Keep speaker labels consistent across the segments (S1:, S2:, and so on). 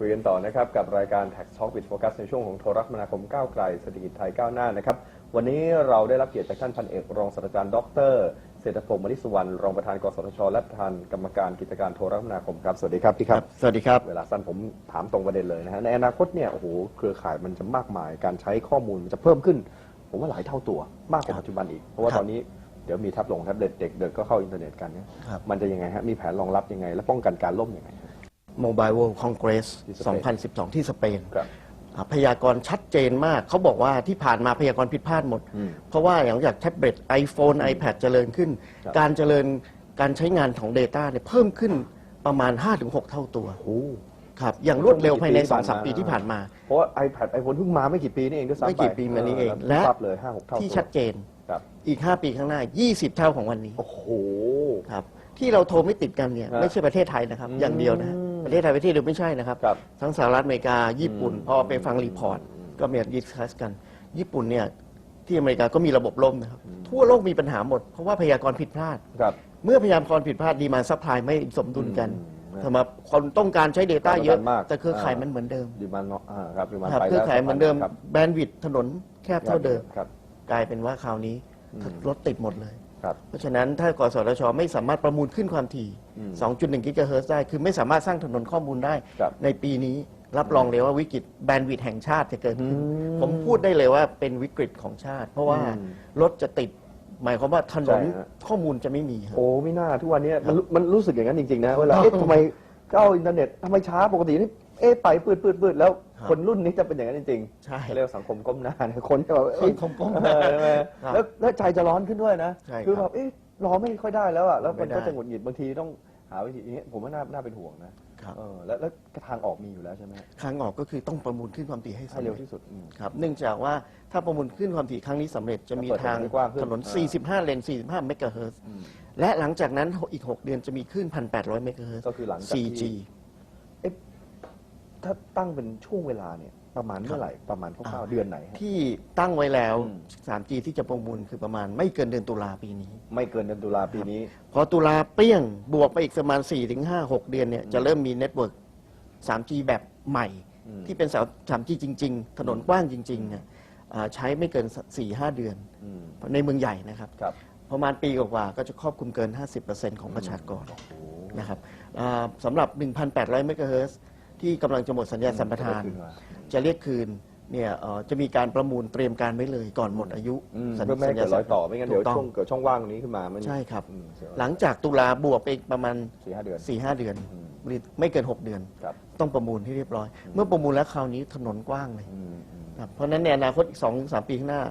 S1: คุยกันต่อนะครับกับรายการ Tax Talk with Focus ในช่วงของโทรคมนาคมก้าวไกลเศรษฐกิจไทยก้าวหน้านะครับวันนี้เราได้รับเกียรติจากท่านพันเอกรองศาสตราจารย์ดรเศรษฐพงศ์มณิสุวรรณรองประธานกสทช และประธานกรรมการกิจการโทรคมนาคมครับสวัสดีครับพี่ครับ
S2: สวัสดีครับ
S1: เวลาสั้นผมถามตรงประเด็นเลยนะฮะในอนาคตเนี่ยโอ้โหเครือข่ายมันจะมากมาย การใช้ข้อมูลมันจะเพิ่มขึ้น ผมว่าหลายเท่าตัวมากกว่า
S2: ครับ
S1: ปัจจุบันอีก เพราะว่า
S2: ครับ
S1: ตอนนี้เดี๋ยวมีแท็บลงแท็บเล็ตเด็กเดินก็เข้าอินเทอร์เน็ตกันเนี่ย
S2: ครับ
S1: มันจะยังไงฮะมีแผนรองรับยังไง และป้องกันการล่มยังไงฮะ
S2: Mobile World Congress
S1: ที่สเปน
S2: 2012 ที่สเปน
S1: ครับ
S2: อ่าพยากรณ์ชัดเจนมาก เขาบอกว่าที่ผ่านมาพยากรณ์ผิดพลาดหมด
S1: อืม
S2: เพราะว่าอย่างจากแท็บเล็ต iPhone iPad เจริญขึ้น
S1: ครับ
S2: การเจริญการใช้งานของ Data เนี่ยเพิ่มขึ้นประมาณ 5-6 เท่าตัว
S1: โอ้
S2: ครับอย่างรวดเร็วภายใน
S1: ช่วงไม่กี่ปี
S2: 2-3 ปีที่ผ่านมา
S1: เพราะว่า iPad iPhone เพิ่งมาไม่กี่ปีนี่เองด้วยซ้ำ
S2: ไม่กี่ปีมานี้เอง
S1: และ
S2: และ
S1: ปั๊บเลยห้าหกเท่า
S2: ที่
S1: ตัว
S2: ชัดเจน
S1: ครับ
S2: อีก 5 ปีข้างหน้า 20 เท่าของวันนี้
S1: โอ้โห
S2: ครับที่เราโทรไม่ติดกันเนี่ย
S1: ฮะ
S2: ไม่ใช่ประเทศไทยนะครับ
S1: อืม
S2: อย่างเดียวนะ ประเทศไทยประเทศเดียวไม่ใช่นะครับ
S1: ครับ
S2: ทั้งสหรัฐอเมริกาญี่ปุ่น
S1: อืม
S2: พอไปฟังรีพอร์ต ก็มีดิสคัสกัน ญี่ปุ่นเนี่ยที่อเมริกาก็มีระบบล่มนะครับ ทั่วโลกมีปัญหาหมด เพราะว่าพยากรณ์ผิดพลาด
S1: ครับ
S2: เมื่อพยากรณ์ผิดพลาดดีมาซัพพลายไม่สมดุลกัน
S1: อืม
S2: สำหรับคนต้องการใช้ Data เยอะ
S1: ต้องการมาก
S2: แต่เครือข่าย
S1: อ่ามั
S2: มันเหมือนเดิม
S1: ดีมันเนาะอ่าครับดีมัน
S2: ครับ
S1: ไป
S2: เครือ
S1: แล้ว
S2: ข่ายเหมือนเดิม
S1: ครับ
S2: แบนด์วิดถนนแคบเท่าเดิม
S1: ครับ
S2: กลายเป็นว่าคราวนี้
S1: อืม
S2: รถติดหมดเลย
S1: ครับ
S2: เพราะฉะนั้นถ้ากสทช ไม่สามารถประมูลขึ้นความถี่
S1: อืม
S2: 2.1 กิกะเฮิรตซ์ได้ คือไม่สามารถสร้างถนนข้อมูลได้
S1: ครับ
S2: ในปีนี้รับรองเลยว่าวิกฤตแบนด์วิดต์แห่งชาติจะเกิดขึ้น
S1: อืม
S2: ผมพูดได้เลยว่าเป็นวิกฤตของชาติ เพราะว่า
S1: อืม
S2: รถจะติด หมายความว่าถนน
S1: ใช่ฮะ
S2: ข้อมูลจะไม่มีครับ
S1: โอ้ไม่น่าทุกวันนี้มันรู้มันรู้สึกอย่างนั้นจริงๆนะเวลาเอ๊ะทำไมเข้าอินเทอร์เน็ตทำไมช้าปกตินี่เอ๊ะไปปืดปืดปืดแล้ว
S2: ครับ
S1: คนรุ่นนี้จะเป็นอย่างนั้นจริง
S2: ใช่
S1: ๆเรียกว่าสังคมก้มหน้านะคนจะแบบเอ๊ะ
S2: สังคมก้มห
S1: เอ
S2: น้า
S1: อใช่ไหม
S2: ครับ
S1: แล้วแล้วใจจะร้อนขึ้นด้วยนะ
S2: ใช่ครับ
S1: คือแบบเอ๊ะรอไม่ค่อยได้แล้วอะแล้วมัน
S2: ไม่ได้
S1: ก็จะหงุดหงิดบางทีต้องหาวิธีอย่างเงี้ยผมว่าน่าน่าเป็นห่วงนะครับเออแล้วแล้วทางออกมีอยู่แล้วใช่ไหม
S2: ทางออกก็คือต้องประมูลขึ้นความถี่ให้
S1: ให้
S2: สำ
S1: เร็
S2: เร็
S1: ว
S2: จ
S1: ที่สุดอืม
S2: ครับเนื่องจากว่าถ้าประมูลขึ้นความถี่ครั้งนี้สำเร็จจะมี
S1: จะเปิด
S2: ทาง
S1: ถนนให้กว้างขึ้น
S2: ถนน
S1: อ่า
S2: 45 เลน 45 เมกะเฮิรตซ์
S1: อืม
S2: และหลังจากนั้นอีก 6 เดือนจะมีขึ้น 1,800 เมกะเฮิรตซ์
S1: ก็คือหลังจากที่
S2: 4G
S1: ถ้าตั้งเป็นช่วงเวลาเนี่ยประมาณเมื่อไหร่ประมาณคร่าวๆเดือนไหนฮะ
S2: ที่ตั้งไว้แล้ว
S1: อืม
S2: 3G ที่จะประมูลคือประมาณไม่เกินเดือนตุลาปีนี้
S1: ไม่เกินเดือนตุลาปีนี้
S2: พอตุลาเปรี้ยงบวกไปอีกประมาณ 4-5 6 เดือนเนี่ยจะเริ่มมีเน็ตเวิร์ก 3G แบบใหม่
S1: อืม
S2: ที่เป็น 3G จริง ๆ ถนนกว้างจริงๆเนี่ยอ่าใช้ไม่เกิน 4-5 เดือน
S1: อืม
S2: ในเมืองใหญ่นะครับ
S1: ครับ
S2: ประมาณปีกว่าๆก็จะครอบคลุมเกิน 50%ของประชากร
S1: โอ้โห
S2: นะครับอ่าสำหรับ 1,800 เมกะเฮิรตซ์ ที่กำลังจะหมดสัญญาสัมปทาน
S1: จะได้คืนมา
S2: จะเรียกคืนเนี่ยเอ่อจะมีการประมูลเตรียมการไว้เลยก่อนหมดอายุ
S1: อืม
S2: สัญ
S1: เพื่อไม่ให้เกิดรอยต่อไม่งั้นเดี๋ยว
S2: ถูกต้
S1: ช่วงเกิดช่องว่างตรงนี้ขึ้นมามัน
S2: ใช่ครับ
S1: อืมเสีย
S2: หลังจากตุลาบวกไปอีกประมาณ
S1: สี่ห้าเดือน
S2: 4-5เดือน
S1: อืม
S2: ไม่เกิน6เดือน
S1: ครับ
S2: ต้องประมูลให้เรียบร้อย เมื่อประมูลแล้วคราวนี้ถนนกว้างเลย
S1: อืมอืม
S2: ครับเพราะฉะนั้นในอนาคตอีก2 3ปีข้างหน้า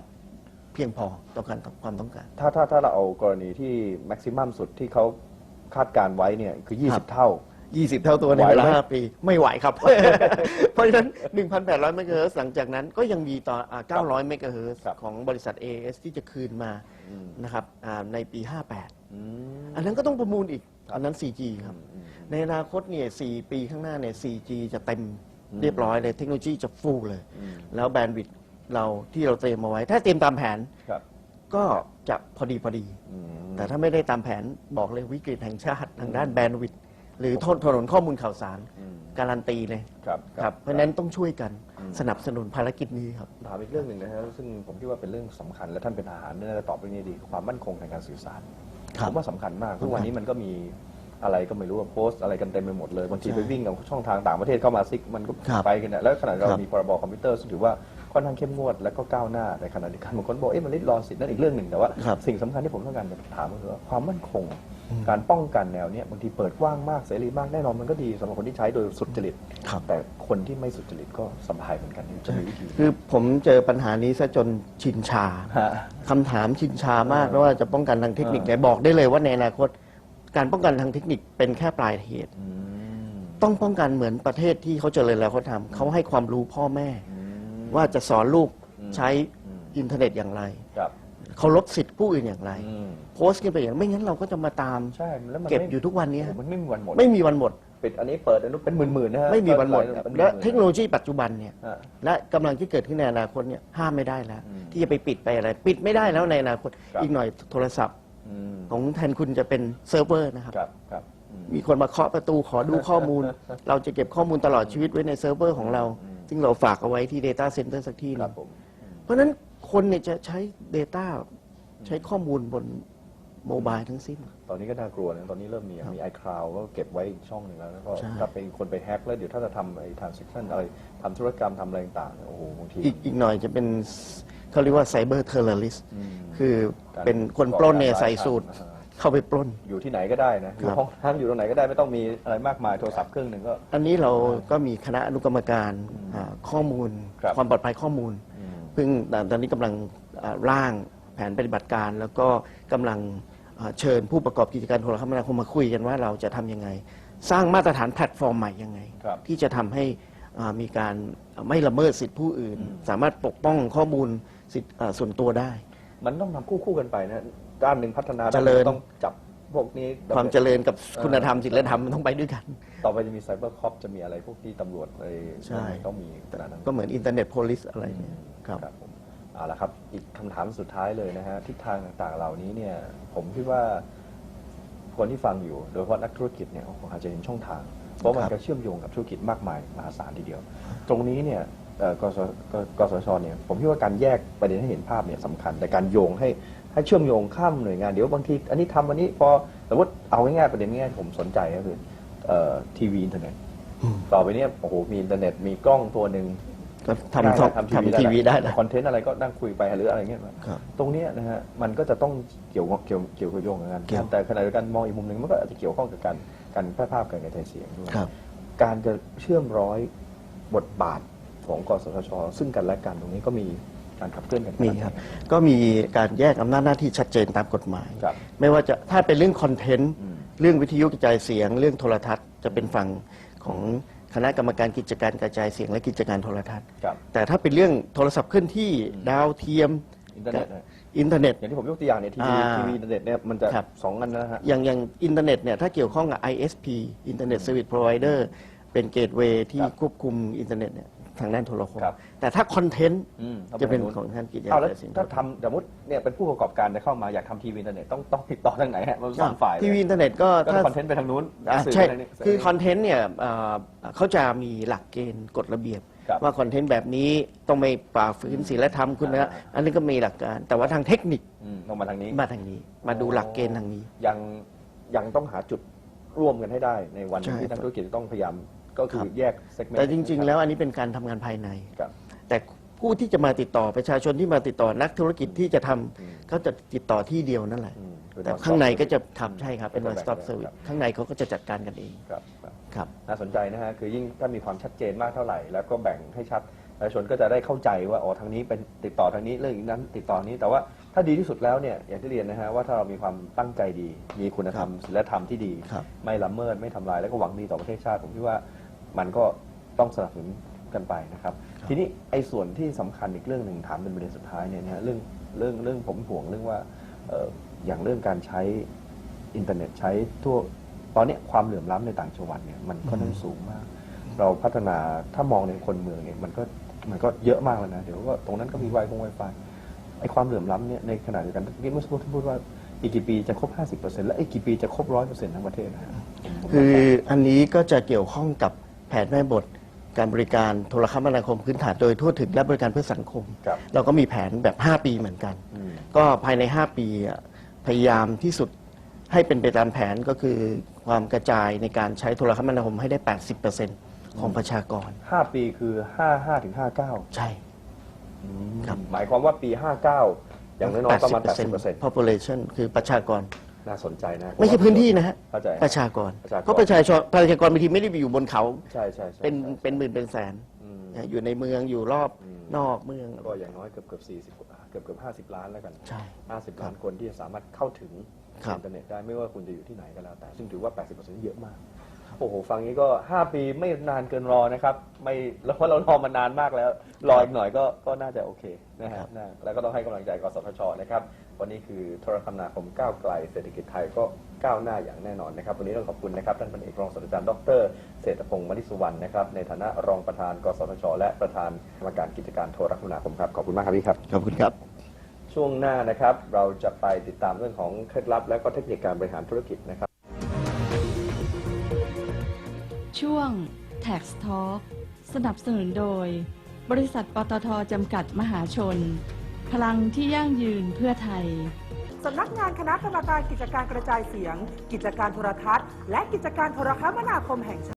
S2: เพียงพอต่อการความต้องการ
S1: ถ้าถ้าถ้าเราเอากรณีที่แม็กซิมัมสุดที่เขาคาดการไว้เนี่ยคือ
S2: ครับ
S1: 20 เท่า
S2: 20 เท่าตัวใน
S1: ไหว
S2: เวลา
S1: ไหม
S2: 5ปี ไม่ไหวครับ เพราะฉะนั้น 1,800 เมกะเฮิรตซ์หลังจากนั้นก็ยังมีต่ออ่า900 เมกะเฮิรตซ์
S1: ครับ
S2: ของบริษัท AS ที่จะคืนมา
S1: อืม
S2: นะครับอ่าในปี 58
S1: อืม
S2: อันนั้นก็ต้องประมูลอีก
S1: ครับ
S2: อันนั้น 4G ครับ
S1: อืม
S2: ในอนาคตเนี่ย4ปีข้างหน้าเนี่ย 4G จะเต็ม
S1: อืม
S2: เรียบร้อยเลย เทคโนโลยีจะฟูลเลย
S1: อืม
S2: แล้วแบนด์วิดต์เราที่เราเตรียมมาไว้ ถ้าเตรียมตามแผน
S1: ครับ
S2: ก็จะพอดีพอดี
S1: อืม
S2: แต่ถ้าไม่ได้ตามแผนบอกเลยวิกฤตแห่งชาติทางด้านแบนด์วิดต์ หรือทนถนนข้อมูลข่าวสาร
S1: อืม
S2: การันตีเลย
S1: ครับ
S2: ครับเพราะฉะนั้นต้องช่วยกัน
S1: อืม
S2: สนับสนุนภารกิจนี้ครับ
S1: ถามอีกเรื่องหนึ่งนะครับซึ่งผมคิดว่าเป็นเรื่องสำคัญและท่านเป็นทหารน่าจะตอบเรื่องนี้ดีคือความมั่นคงทางการสื่อสาร
S2: ครั
S1: ผ
S2: บ
S1: มว่าสำคัญมากทุกวันนี้มันก็มีอะไรก็ไม่รู้ว่าโพสต์อะไรกันเต็มไปหมดเลยบางที
S2: ใช่
S1: ไปวิ่งกับช่องทางต่างประเทศเข้ามาซิกมันก็
S2: ครับ
S1: ไปกันเนี่ยแล้วขณะเรา
S2: ครับ
S1: มีพรบคอมพิวเตอร์ซึ่งถือว่าค่อนข้างเข้มงวดและก็ก้าวหน้าในขณะเดียวกันบางคนบอกเอ๊ะมันริดรอนสิทธิ์นั่นอีกเรื่องหนึ่งแต่ว่า
S2: ครับ
S1: สิ่งสำคัญที่ผมต้องการจะถามก็คือว่าความมั่นคง การป้องกันแนวเนี้ยบางทีเปิดกว้างมากเสรีมากแน่นอนมันก็ดีสำหรับคนที่ใช้โดยสุจริต
S2: ครับ
S1: แต่คนที่ไม่สุจริตก็สบายเหมือนกันจะมีวิธี
S2: คือผมเจอปัญหานี้ซะจนชินชา
S1: ฮะ
S2: คำถามชินชามาก
S1: เออ
S2: ไม่ว่าจะป้องกันทางเทคนิค
S1: เออ
S2: ไหนบอกได้เลยว่าในอนาคต การป้องกันทางเทคนิคเป็นแค่ปลายเหตุ
S1: อืม
S2: ต้องป้องกันเหมือนประเทศที่เขาเจริญแล้วเขาทำเขาให้ความรู้พ่อแม่
S1: อืม
S2: ว่าจะสอนลูก
S1: อืม
S2: ใช้
S1: อืม
S2: อินเทอร์เน็ตอย่างไร
S1: ครับ
S2: เคารพสิทธิผู้อื่นอย่างไร
S1: อืม
S2: โพสต์กันไปอย่างไม่งั้นเราก็จะมาตาม
S1: ใช่แล้วมัน
S2: เก็บ
S1: ไม่
S2: อยู่ทุกวันนี้
S1: โอ้โหมันไม่มีวันหมด
S2: ไม่มีวันหมด
S1: ปิดอันนี้เปิดอันนู้นเป็นหมื่นๆนะฮะ
S2: ไม่มีวันหมด
S1: เป็นห
S2: และ
S1: มื่นๆ
S2: เทคโนโลยีปัจจุบันเนี่ย
S1: ฮะ
S2: และกำลังที่เกิดขึ้นในอนาคตเนี่ยห้ามไม่ได้แล้ว
S1: อืม
S2: ที่จะไปปิดไปอะไร ปิดไม่ได้แล้วในอนาคต
S1: ครับ
S2: อีกหน่อยโทรศัพท์
S1: อืม
S2: ของแทนคุณจะเป็นเซิร์ฟเวอร์นะครับ
S1: ครับครับอื
S2: มีคนมาเคาะประตูขอดูข้อมูล เราจะเก็บข้อมูลตลอดชีวิตไว้ในเซิร์ฟเวอร์ของเรา ซึ่งเราฝากเอาไว้ที่ Data Center สักที่ห
S1: ค
S2: นึ
S1: รับ
S2: ง
S1: ผม
S2: เพราะฉะนั้น คนเนี่ยจะใช้ Data ใช้ข้อมูลบนโมบายทั้งสิ้น
S1: ตอนนี้ก็น่ากลัวนะ ตอนนี้เริ่มมีมี iCloud ก็เก็บไว้อีกช่องหนึ่งแล้วแล้วก็
S2: ใช่
S1: ถ้าเป็นคนไปแฮ็กแล้วเดี๋ยวถ้าจะทำไอ้ transaction อะไรทำธุรกรรมทำอะไรต่างๆเนี่ยโอ้โหบางที
S2: อีกอีกหน่อยจะเป็นเขาเรียกว่าไซเบอร์เทอร์เรลิส
S1: อืม
S2: คือ
S1: การ
S2: เป็นคนปล้นเนี่ย
S1: ก่อการ
S2: ใส่สูตร
S1: ร้ายทาง
S2: เข้าไปปล้น
S1: อยู่ที่ไหนก็ได้นะ อยู่
S2: ครับ
S1: ห้องน้ำอยู่ตรงไหนก็ได้ไม่ต้องมีอะไรมากมายโทรศัพท์เครื่องหนึ่งก็
S2: อันนี้เราก็มีคณะอนุกรรมการอ่าข้อมูล
S1: ครับ
S2: ความปลอดภัยข้อมูล
S1: อืม
S2: ซึ่งตอนนี้กำลังอ่าร่างแผนปฏิบัติการ แล้วก็กำลังอ่าเชิญผู้ประกอบกิจการโทรคมนาคมมาคุยกันว่าเราจะทำยังไง สร้างมาตรฐานแพลตฟอร์มใหม่ยังไง
S1: ครับ
S2: ที่จะทำให้อ่ามีการไม่ละเมิดสิทธิผู้อื่น สามารถปกป้องข้อมูลสิทธิอ่าส่วนตัวได้
S1: มันต้องทำคู่คู่ๆกันไปนะด้านหนึ่งพัฒนา
S2: เจริญ
S1: ด้านหนึ่งต้องจับ พวกนี้
S2: ความเจริญกับคุณธรรมศีลธรรมมันต้องไปด้วยกัน
S1: ต่อไปจะมีไซเบอร์คอปจะมีอะไรพวกที่ตำรวจอะไร
S2: ใช่
S1: ต้องมีขนาดนั้น
S2: ก็เหมือนอินเทอร์เน็ตโพลิสอะไรเนี่ยครับ
S1: ครับผมเอาละครับ อีกคำถามสุดท้ายเลยนะฮะทิศทางต่างๆเหล่านี้เนี่ย ผมคิดว่าคนที่ฟังอยู่ โดยเฉพาะนักธุรกิจเนี่ยคงอาจจะเห็นช่องทาง เพราะมัน
S2: ครับ
S1: ก็เชื่อมโยงกับธุรกิจมากมายมหาศาลทีเดียว ตรงนี้เนี่ยเอ่อกสกกสชเนี่ยผมคิดว่าการแยกประเด็นให้เห็นภาพเนี่ยสำคัญ แต่การโยงให้ ให้เชื่อมโยงข้ามหน่วยงานเดี๋ยวบางทีอันนี้ทำอันนี้พอสมมติเอาง่ายๆประเด็นง่ายๆผมสนใจก็คือเอ่อทีวีอินเทอร์เน็ต
S2: อืม
S1: ต่อไปเนี่ยโอ้โหมีอินเทอร์เน็ตมีกล้องตัวหนึ่ง
S2: ก็ทำทำทำทีวีได้แล้ว
S1: คอนเทนต์อะไรก็นั่งคุยไปหรืออะไรเงี้ย
S2: ครับ
S1: ตรงเนี้ยนะฮะมันก็จะต้องเกี่ยวเกี่ยวเกี่ยวกับโยงกับกัน
S2: เกี่ยว
S1: แต่ขณะเดียวกันมองอีกมุมหนึ่งมันก็อาจจะเกี่ยวข้องกับการการแพร่ภาพการกระจายเสียงด้วย
S2: ครับ
S1: การจะเชื่อมร้อยบทบาทของกสทช ซึ่งกันและกันตรงนี้ก็มี การขับเคลื่อนกัน
S2: มีครับ ก็มีการแยกอำนาจหน้าที่ชัดเจนตามกฎหมาย
S1: ครับ
S2: ไม่ว่าจะถ้าเป็นเรื่องคอนเทนต์
S1: อืม
S2: เรื่องวิทยุกระจายเสียง เรื่องโทรทัศน์ จะเป็นฝั่งของคณะกรรมการกิจการกระจายเสียงและกิจการโทรทัศน์
S1: ครับ
S2: แต่ถ้าเป็นเรื่องโทรศัพท์เคลื่อนที่ดาวเทียม
S1: อินเทอร์เน็ตนะ
S2: อินเทอร์เน็ต
S1: อย่างที่ผมยกตัวอย่างเนี่ยทีวี
S2: อ่า
S1: ทีวีอินเทอร์เน็ตเนี่ยมันจะ
S2: ครับ
S1: สองอันนะฮะ
S2: อย่างอย่างอินเทอร์เน็ตเนี่ยถ้าเกี่ยวข้องกับ ISP Internet Service Provider เป็นเกตเวย์ที่
S1: ครับ
S2: ควบคุมอินเทอร์เน็ตเนี่ย ทางด้านโทรคม
S1: ครับ
S2: แต่ถ้าคอนเทนต์
S1: อืม
S2: จะเป็น
S1: ทาง
S2: ของท่านกิจ
S1: เอาแล้ว
S2: การเสียง
S1: ถ้าทำสมมติเนี่ยเป็นผู้ประกอบการจะเข้ามาอยากทำทีวีอินเทอร์เน็ตต้องต้องติดต่อทางไหนฮะมันสองฝ่ายเลย
S2: ทีวีอินเทอร์เน็ตก็
S1: ก็
S2: ถ้า
S1: คอนเทนต์ไปทางนู้น
S2: อ่า
S1: สื่
S2: ใช่
S1: ไปทางนี้
S2: คือคอนเทนต์เนี่ยเอ่อเขาจะมีหลักเกณฑ์กฎระเบียบ
S1: ครับ
S2: ว่าคอนเทนต์แบบนี้ต้องไม่ป่าฝืนศีลธรรมคุณนะ
S1: อ่า
S2: อันนี้ก็มีหลักการ แต่ว่าทางเทคนิค
S1: อืมต้องมาทางนี้
S2: มาทางนี้ มาดูหลักเกณฑ์ทางนี้
S1: ยังยังต้องหาจุดร่วมกันให้ได้ในวัน
S2: ใช่
S1: ที่นักธุรกิจต้องพยายาม ก็คื
S2: ครั
S1: อบแยกเซกเมนต์
S2: แต่จริง ๆ แล้วอันนี้เป็นการทำงานภายใน
S1: ครับ
S2: แต่ผู้ที่จะมาติดต่อประชาชนที่มาติดต่อนักธุรกิจที่จะทำ
S1: อืม
S2: เขาจะติดต่อที่เดียวนั่นแหละ
S1: อืมเป็น
S2: แต่
S1: one stop
S2: ข้างในก็จะ
S1: service
S2: ทำใช่ครับ เป็น
S1: ก็
S2: one
S1: จะ
S2: stop
S1: แบ่ง
S2: service
S1: ครับ
S2: ข้างในเขาก็จะจัดการกันเอง
S1: ครับครับ
S2: ครับ
S1: น่าสนใจนะฮะ คือยิ่งถ้ามีความชัดเจนมากเท่าไหร่ แล้วก็แบ่งให้ชัดประชาชนก็จะได้เข้าใจว่า อ๋อ ทางนี้เป็นติดต่อทางนี้ เรื่องนั้นติดต่อนี้ แต่ว่าถ้าดีที่สุดแล้วเนี่ย อย่างที่เรียนนะฮะ ว่าถ้าเรามีความตั้งใจดี มีคุณธรรมศีลธรรมที่ดี
S2: ครับ
S1: ไม่ละเมิด ไม่ทำลาย แล้วก็หวังดีต่อประเทศชาติ ผมคิดว่า มันก็ต้องสนับสนุนกันไปนะครับ ทีนี้ไอ้ส่วนที่สำคัญอีกเรื่องหนึ่งถามเป็นประเด็นสุดท้ายเนี่ยนะฮะเรื่องเรื่องเรื่องผมห่วงเรื่องว่าเอ่ออย่างเรื่องการใช้อินเทอร์เน็ตใช้ทั่วตอนเนี้ยความเหลื่อมล้ำในต่างจังหวัดเนี่ยมันค่อนข้างสูงมาก เราพัฒนาถ้ามองในคนเมืองเนี่ยมันก็มันก็เยอะมากแล้วนะเดี๋ยวก็ตรงนั้นก็มีไวคงไวไฟไอ้ความเหลื่อมล้ำเนี่ยในขณะเดียวกันเมื่อสักครู่ท่านพูดว่าอีกกี่ปีจะครบ 50%และอีกกี่ปีจะครบ 100%ทั้งประเทศนะฮะผม
S2: คืออันนี้ก็จะเกี่ยวข้องกับ แผนแม่บท การบริการโทรคมนาคมพื้นฐานโดยทั่วถึงและบริการเพื่อสังคม
S1: ครับ
S2: เราก็มีแผนแบบ 5 ปีเหมือนกัน
S1: อืม
S2: ก็ภายใน 5 ปีอะพยายามที่สุดให้เป็นไปตามแผนก็คือความกระจายในการใช้โทรคมนาคมให้ได้ 80%ของประชากร
S1: ห้าปีคือห้าห้าถึงห้าเก้า
S2: ใช่ ครับ
S1: หมายความว่าปีห้าเก้าอย่างน้อยๆประมาณ80%
S2: population คือประชากร
S1: น่าสนใจนะ
S2: ไม่ใช่พื้นที่นะฮะ
S1: เข้าใจ
S2: ประชากร
S1: ประชากร
S2: เพราะประชาชนประชากรบางทีไม่ได้ไปอยู่บนเขา
S1: ใช่ใช่ใช่
S2: เป็น
S1: ใช่
S2: เป็นหมื่นเป็นแสน
S1: อืม
S2: นะอยู่ในเมืองอยู่รอบ
S1: อืม
S2: นอกเมือง
S1: ก็อย่างน้อยเกือบเกือบสี่สิบเกือบเกือบห้าสิบล้านแล้วกัน
S2: ใช่
S1: 50ล้านคนที่จะสามารถเข้าถึง
S2: ครับ
S1: อินเทอร์เน็ตได้ไม่ว่าคุณจะอยู่ที่ไหนก็แล้วแต่ ซึ่งถือว่า80%เยอะมาก โอ้โหฟังนี้ก็ 5 ปีไม่นานเกินรอนะครับ ไม่แล้วเพราะเรารอมานานมากแล้ว รออีกหน่อยก็ก็น่าจะโอเคนะฮะนะแล้วก็ต้องให้กำลังใจกสทชนะครับ วันนี้คือโทรคมนาคมก้าวไกลเศรษฐกิจไทยก็ก้าวหน้าอย่างแน่นอนนะครับ วันนี้ต้องขอบคุณนะครับท่านพันเอกรองศาสตราจารย์ดรเศรษฐพงศ์มณิสุวรรณนะครับในฐานะรองประธาน กสทช และประธานกรรมการกิจการโทรคมนาคมครับขอบคุณมากครับพี่ครับ
S2: ขอบคุณครับ
S1: ช่วงหน้านะครับเราจะไปติดตามเรื่องของเคล็ดลับและก็เทคนิคการบริหารธุรกิจนะครับ
S3: ช่วง Tax Talk สนับสนุนโดย บริษัทปตทจำกัดมหาชน พลังที่ยั่งยืนเพื่อไทย
S4: สำนักงานคณะกรรมการกิจการกระจายเสียง กิจการโทรทัศน์ และกิจการโทรคมนาคมแห่งช